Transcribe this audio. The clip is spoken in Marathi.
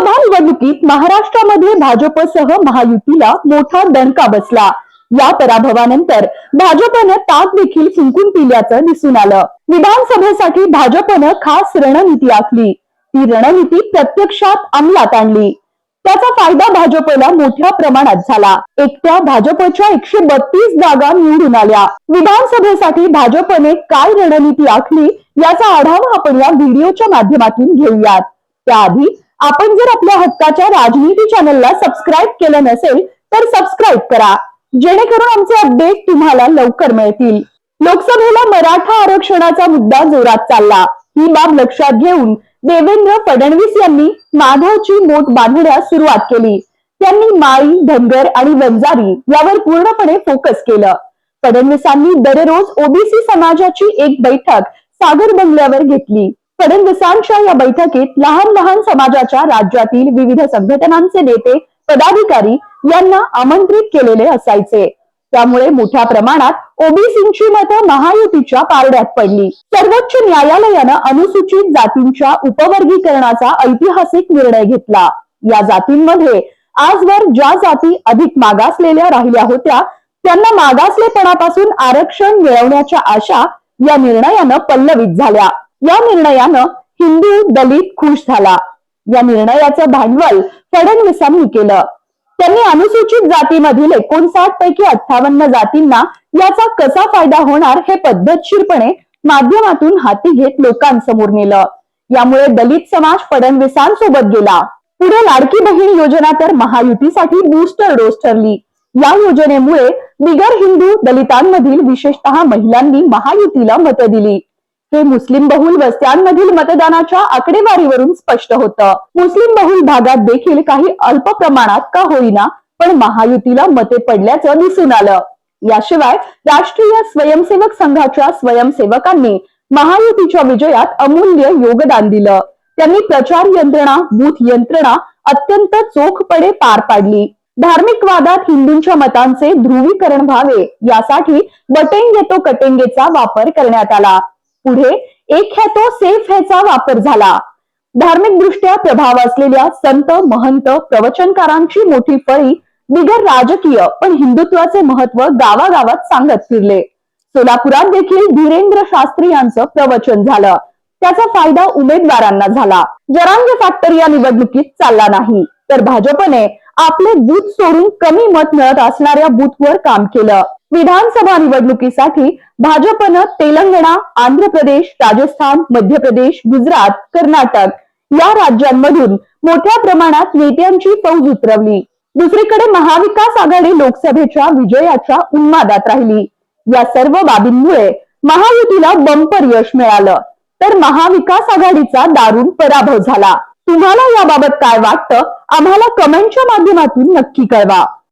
लोकसभा निवडणुकीत महाराष्ट्रामध्ये भाजपसह महायुतीला मोठा दणका बसला. या पराभवानंतर भाजपनं ताक देखील फुंकून पिल्याचं दिसून आलं. विधानसभेसाठी भाजपनं खास रणनीती आखली. ती रणनीती प्रत्यक्षात अंमलात आणली. त्याचा फायदा भाजपला मोठ्या प्रमाणात झाला. एकट्या भाजपच्या एकशे बत्तीस जागा निवडून आल्या. विधानसभेसाठी भाजपने काय रणनीती आखली याचा आढावा आपण या व्हिडिओच्या माध्यमातून घेऊयात. त्याआधी आपण जर आपल्या हक्काच्या राजनीती चॅनलला सबस्क्राईब केलं नसेल तर सबस्क्राईब करा. जेणेकरून आमचे अपडेट तुम्हाला लवकर मिळतील. लोकसभेला मराठा आरक्षणाचा मुद्दा जोरात चालला. ही बाब लक्षात घेऊन देवेंद्र फडणवीस यांनी माधवची बोट बांधण्यास सुरुवात केली. त्यांनी माळी धनगर आणि वंजारी यावर पूर्णपणे फोकस केलं. फडणवीसांनी दररोज ओबीसी समाजाची एक बैठक सागर बंगल्यावर घेतली. फडणवीसांच्या या बैठकीत लहान लहान समाजाच्या राज्यातील विविध संघटनांचे नेते पदाधिकारी यांना आमंत्रित केलेले असायचे. त्यामुळे मोठ्या प्रमाणात ओबीसींची मतं महायुतीच्या पारड्यात पडली. सर्वोच्च न्यायालयानं अनुसूचित जातींच्या उपवर्गीकरणाचा ऐतिहासिक निर्णय घेतला. या जातींमध्ये आजवर ज्या जाती अधिक मागासलेल्या राहिल्या होत्या त्यांना मागासलेपणापासून आरक्षण मिळवण्याच्या आशा या निर्णयानं पल्लवित झाल्या. या निर्णयानं हिंदू दलित खुश झाला. या निर्णयाचं भांडवल फडणवीसांनी केलं. त्यांनी अनुसूचित जातीमधील एकोणसाठ पैकी अठ्ठावन्न जातींना याचा कसा फायदा होणार हे पद्धतशीरपणे माध्यमातून हाती घेत लोकांसमोर नेलं. यामुळे दलित समाज फडणवीसांसोबत गेला. पुढे लाडकी बहीण योजना तर महायुतीसाठी बूस्टर डोस ठरली. या योजनेमुळे बिगर हिंदू दलितांमधील विशेषतः महिलांनी महायुतीला मतं दिली. हे मुस्लिम बहुल वस्त्यांमधील मतदानाच्या आकडेवारीवरून स्पष्ट होतं. मुस्लिम बहुल भागात देखील काही अल्प प्रमाणात का होईना पण महायुतीला मते पडल्याचं दिसून आलं. याशिवाय राष्ट्रीय स्वयंसेवक संघाच्या स्वयंसेवकांनी महायुतीच्या विजयात अमूल्य योगदान दिलं. त्यांनी प्रचार यंत्रणा बूथ यंत्रणा अत्यंत चोखपणे पार पाडली. धार्मिक वादात हिंदूंच्या मतांचे ध्रुवीकरण व्हावे यासाठी बटेंगे तो कटेंगेचा वापर करण्यात आला. पुढे एक है तो सेफ ह्याचा वापर झाला. धार्मिक दृष्ट्या प्रभाव असलेल्या संत महंत प्रवचनकारांची मोठी फळी बिगर राजकीय पण हिंदुत्वाचे महत्त्व गावागावात सांगत फिरले. सोलापुरात देखील धीरेंद्र शास्त्री यांचं प्रवचन झालं. त्याचा फायदा उमेदवारांना झाला. जरांगे फॅक्टर या निवडणुकीत चालला नाही. तर भाजपने आपले बूथ सोडून कमी मत मिळत असणाऱ्या बूथवर काम केलं. विधानसभा निवडणुकीसाठी भाजपनं तेलंगणा आंध्र प्रदेश राजस्थान मध्य प्रदेश गुजरात कर्नाटक या राज्यांमधून मोठ्या प्रमाणात नेत्यांची फौज उतरवली. दुसरीकडे महाविकास आघाडी लोकसभेच्या विजयाच्या उन्मादात राहिली. या सर्व बाबींमुळे महायुतीला बंपर यश मिळालं. तर महाविकास आघाडीचा दारुण पराभव झाला. तुम्हाला याबाबत काय वाटतं? आम्हाला कमेंटच्या माध्यमातून नक्की कळवा.